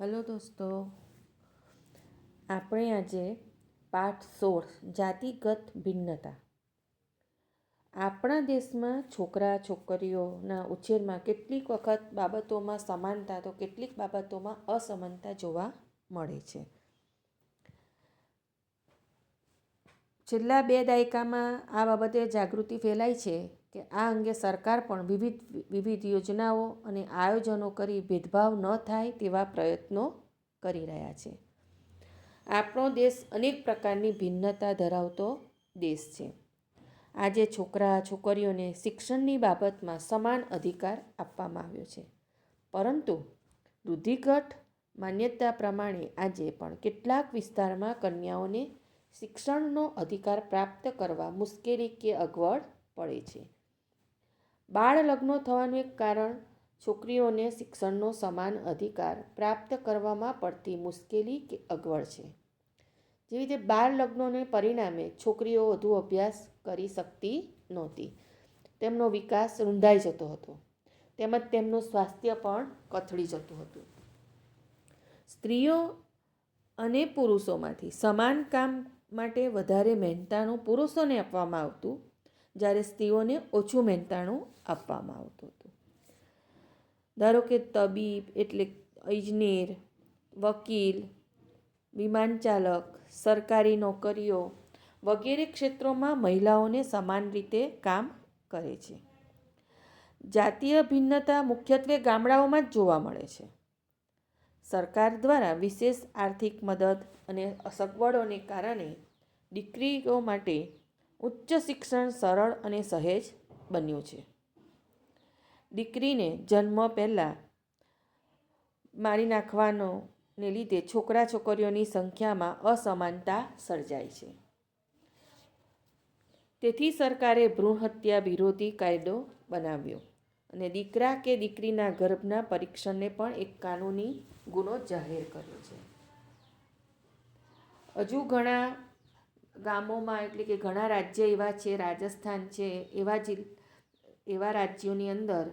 Hello દોસ્તો. આપણે આજે પાઠ સોળ, જાતિગત ભિન્નતા. આપણા દેશમાં છોકરા, છોકરીઓના ઉછેરમાં કેટલીક વખત બાબતોમાં સમાનતા તો કેટલીક બાબતોમાં અસમાનતા જોવા મળે છે. છેલ્લા બે દાયકામાં આ બાબતે જાગૃતિ ફેલાઈ છે. કે આ અંગે સરકાર પણ વિવિધ વિવિધ યોજનાઓ અને આયોજનો કરી ભેદભાવ ન થાય તેવા પ્રયત્નો કરી રહ્યા છે. આપણો દેશ અનેક પ્રકારની ભિન્નતા ધરાવતો દેશ છે. આજે છોકરા, છોકરીઓને શિક્ષણની બાબતમાં સમાન અધિકાર આપવામાં આવ્યો છે. પરંતુ રૂઢિગત માન્યતા પ્રમાણે આજે પણ કેટલાક વિસ્તારમાં કન્યાઓને શિક્ષણનો અધિકાર પ્રાપ્ત કરવા મુશ્કેલી કે અગવડ પડે છે. બાળ લગ્નો થવાનું એક કારણ છોકરીઓને શિક્ષણનો સમાન અધિકાર પ્રાપ્ત કરવામાં પડતી મુશ્કેલી કે અગવડ છે. જેવી રીતે બાળ લગ્નોને પરિણામે છોકરીઓ વધુ અભ્યાસ કરી શકતી નહોતી. તેમનો વિકાસ રૂંધાઈ જતો હતો. તેમજ તેમનું સ્વાસ્થ્ય પણ કથળી જતું હતું. સ્ત્રીઓ અને પુરુષોમાંથી સમાન કામ માટે વધારે મહેનતાણું પુરુષોને આપવામાં આવતું જ્યારે સ્ત્રીઓને ઓછું મહેનતાણું આપવામાં આવતું હતું. ધારો કે તબીબ એટલે ઇજનેર, વકીલ, વિમાન ચાલક, સરકારી નોકરીઓ વગેરે ક્ષેત્રોમાં મહિલાઓને સમાન રીતે કામ કરે છે. જાતીય ભિન્નતા મુખ્યત્વે ગામડાઓમાં જ જોવા મળે છે. સરકાર દ્વારા વિશેષ આર્થિક મદદ અને સગવડોને કારણે દીકરીઓ માટે ઉચ્ચ શિક્ષણ સરળ અને સહેજ બન્યું છે. દીકરીને જન્મ પહેલાં મારી નાખવાનો ને લીધે છોકરા છોકરીઓની સંખ્યામાં અસમાનતા સર્જાય છે. તેથી સરકારે ભ્રૂણ હત્યા વિરોધી કાયદો બનાવ્યો અને દીકરા કે દીકરીના ગર્ભના પરીક્ષણને પણ એક કાનૂની ગુનો જાહેર કર્યો છે. હજુ ઘણા ગામોમાં એટલે કે ઘણા રાજ્ય એવા છે, રાજસ્થાન છે, એવા જિલ્, એવા રાજ્યોની અંદર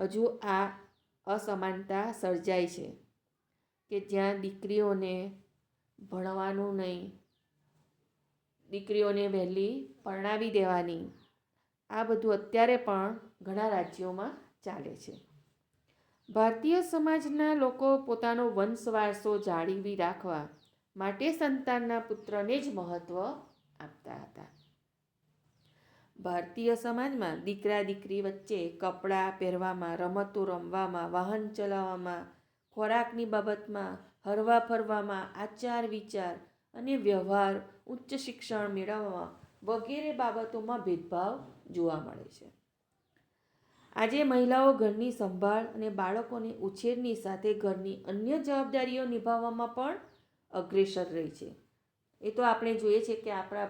હજુ આ અસમાનતા સર્જાય છે કે જ્યાં દીકરીઓને ભણવાનું નહીં, દીકરીઓને વહેલી પરણાવી દેવાની. આ બધું અત્યારે પણ ઘણા રાજ્યોમાં ચાલે છે. ભારતીય સમાજના લોકો પોતાનો વંશ વારસો જાળવી રાખવા માટે સંતાનના પુત્રને જ મહત્ત્વ આપતા હતા. ભારતીય સમાજમાં દીકરા દીકરી વચ્ચે કપડાં પહેરવામાં, રમતો રમવામાં, વાહન ચલાવવામાં, ખોરાકની બાબતમાં, હરવા ફરવામાં, આચાર વિચાર અને વ્યવહાર, ઉચ્ચ શિક્ષણ મેળવવામાં વગેરે બાબતોમાં ભેદભાવ જોવા મળે છે. આજે મહિલાઓ ઘરની સંભાળ અને બાળકોને ઉછેરની સાથે ઘરની અન્ય જવાબદારીઓ નિભાવવામાં પણ અગ્રેસર રહી છે. એ તો આપણે જોઈએ છે કે આપણા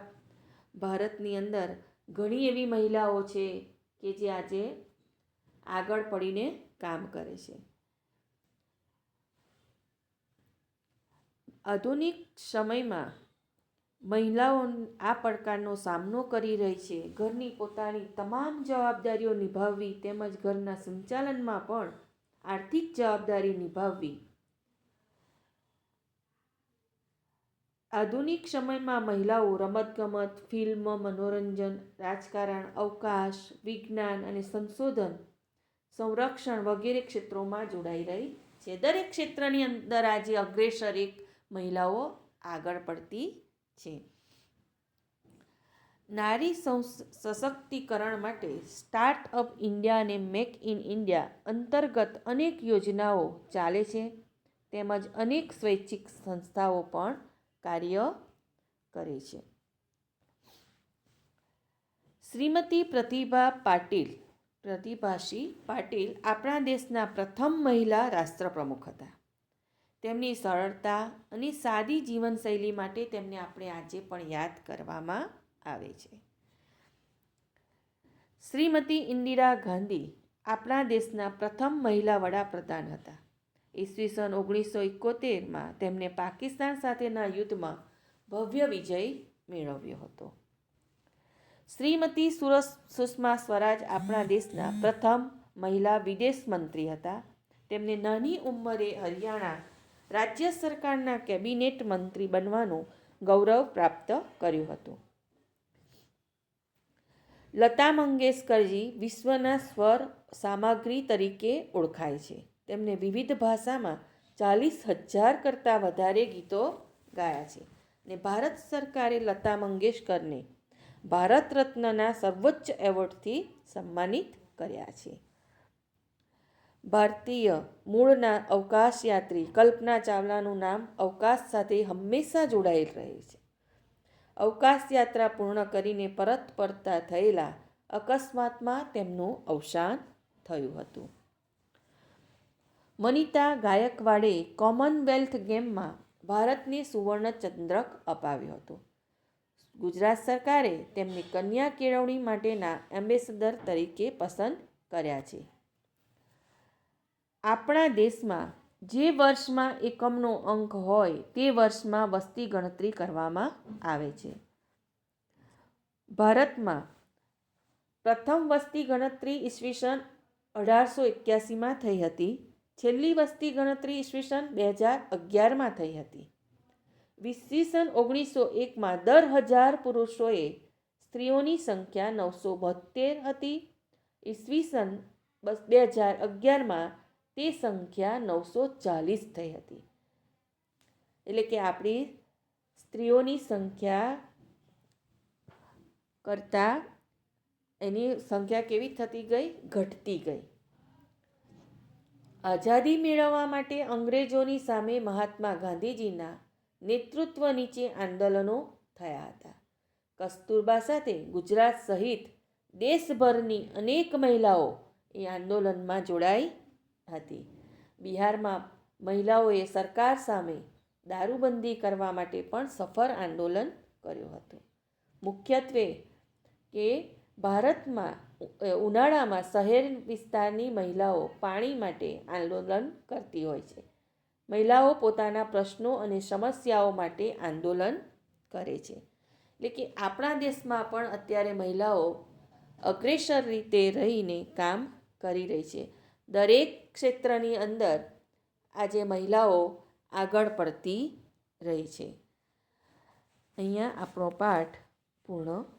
ભારતની અંદર ઘણી એવી મહિલાઓ છે કે જે આજે આગળ પડીને કામ કરે છે. આધુનિક સમયમાં મહિલાઓ આ પડકારનો સામનો કરી રહી છે. ઘરની પોતાની તમામ જવાબદારીઓ નિભાવવી તેમજ ઘરના સંચાલનમાં પણ આર્થિક જવાબદારી નિભાવવી આધુનિક સમયમાં મહિલાઓ રમતગમત, ફિલ્મ, મનોરંજન, રાજકારણ, અવકાશ, વિજ્ઞાન અને સંશોધન, સંરક્ષણ વગેરે ક્ષેત્રોમાં જોડાઈ રહી છે. દરેક ક્ષેત્રની અંદર આજે અગ્રેસર એક મહિલાઓ આગળ પડતી છે. નારી સશક્તિકરણ માટે સ્ટાર્ટઅપ ઇન્ડિયા અને મેક ઇન ઇન્ડિયા અંતર્ગત અનેક યોજનાઓ ચાલે છે. તેમજ અનેક સ્વૈચ્છિક સંસ્થાઓ પણ કાર્ય કરે છે. શ્રીમતી પ્રતિભા પાટીલ, પ્રતિભાશી પાટીલ આપણા દેશના પ્રથમ મહિલા રાષ્ટ્રપ્રમુખ હતા. તેમની સરળતા અને સાદી જીવનશૈલી માટે તેમને આપણે આજે પણ યાદ કરવામાં આવે છે. શ્રીમતી ઇન્દિરા ગાંધી આપણા દેશના પ્રથમ મહિલા વડાપ્રધાન હતા. ઈસવીસન ઓગણીસો એકોતેરમાં તેમણે પાકિસ્તાન સાથેના યુદ્ધમાં ભવ્ય વિજય મેળવ્યો હતો. શ્રીમતી સુરસ સુષ્મા સ્વરાજ આપણા દેશના પ્રથમ મહિલા વિદેશ મંત્રી હતા. તેમને નાની ઉંમરે હરિયાણા રાજ્ય સરકારના કેબિનેટ મંત્રી બનવાનું ગૌરવ પ્રાપ્ત કર્યું હતું. લતા મંગેશકરજી વિશ્વના સ્વર સામગ્રી તરીકે ઓળખાય છે. તેમને વિવિધ ભાષામાં ચાલીસ હજાર કરતાં વધારે ગીતો ગાયા છે ને ભારત સરકારે લતા મંગેશકરને ભારત રત્નના સર્વોચ્ચ એવોર્ડથી સન્માનિત કર્યા છે. ભારતીય મૂળના અવકાશયાત્રી કલ્પના ચાવલાનું નામ અવકાશ સાથે હંમેશા જોડાયેલ રહે છે. અવકાશ યાત્રા પૂર્ણ કરીને પરત ફરતા થયેલા અકસ્માતમાં તેમનું અવસાન થયું હતું. મનિતા ગાયકવાડે કોમનવેલ્થ ગેમમાં ભારતને સુવર્ણ ચંદ્રક અપાવ્યો હતો. ગુજરાત સરકારે તેમની કન્યા કેળવણી માટેના એમ્બેસેડર તરીકે પસંદ કર્યા છે. આપણા દેશમાં જે વર્ષમાં એકમનો અંક હોય તે વર્ષમાં વસ્તી ગણતરી કરવામાં આવે છે. ભારતમાં પ્રથમ વસ્તી ગણતરી ઈસવીસન અઢારસો એક્યાસીમાં થઈ હતી. છેલ્લી વસ્તી ગણતરી ઈસવીસન બે હજાર અગિયારમાં થઈ હતી. ઈસવીસન ઓગણીસો એકમાં દર હજાર પુરુષોએ સ્ત્રીઓની સંખ્યા નવસો બોતેર હતી. ઈસવીસન બે હજાર અગિયારમાં તે સંખ્યા નવસો ચાલીસ થઈ હતી. એટલે કે આપણી સ્ત્રીઓની સંખ્યા કરતાં એની સંખ્યા કેવી થતી ગઈ? ઘટતી ગઈ. આઝાદી મેળવવા માટે અંગ્રેજોની સામે મહાત્મા ગાંધીજીના નેતૃત્વ નીચે આંદોલનો થયા હતા. કસ્તુરબા સાથે ગુજરાત સહિત દેશભરની અનેક મહિલાઓ એ આંદોલનમાં જોડાઈ હતી. બિહારમાં મહિલાઓએ સરકાર સામે દારૂબંધી કરવા માટે પણ સફળ આંદોલન કર્યું હતું. મુખ્યત્વે કે ભારતમાં ઉનાળામાં શહેર વિસ્તારની મહિલાઓ પાણી માટે આંદોલન કરતી હોય છે. મહિલાઓ પોતાના પ્રશ્નો અને સમસ્યાઓ માટે આંદોલન કરે છે. એટલે કે આપણા દેશમાં પણ અત્યારે મહિલાઓ અગ્રેસર રીતે રહીને કામ કરી રહી છે. દરેક ક્ષેત્રની અંદર આજે મહિલાઓ આગળ પડતી રહી છે. અહીંયા આપણો પાઠ પૂર્ણ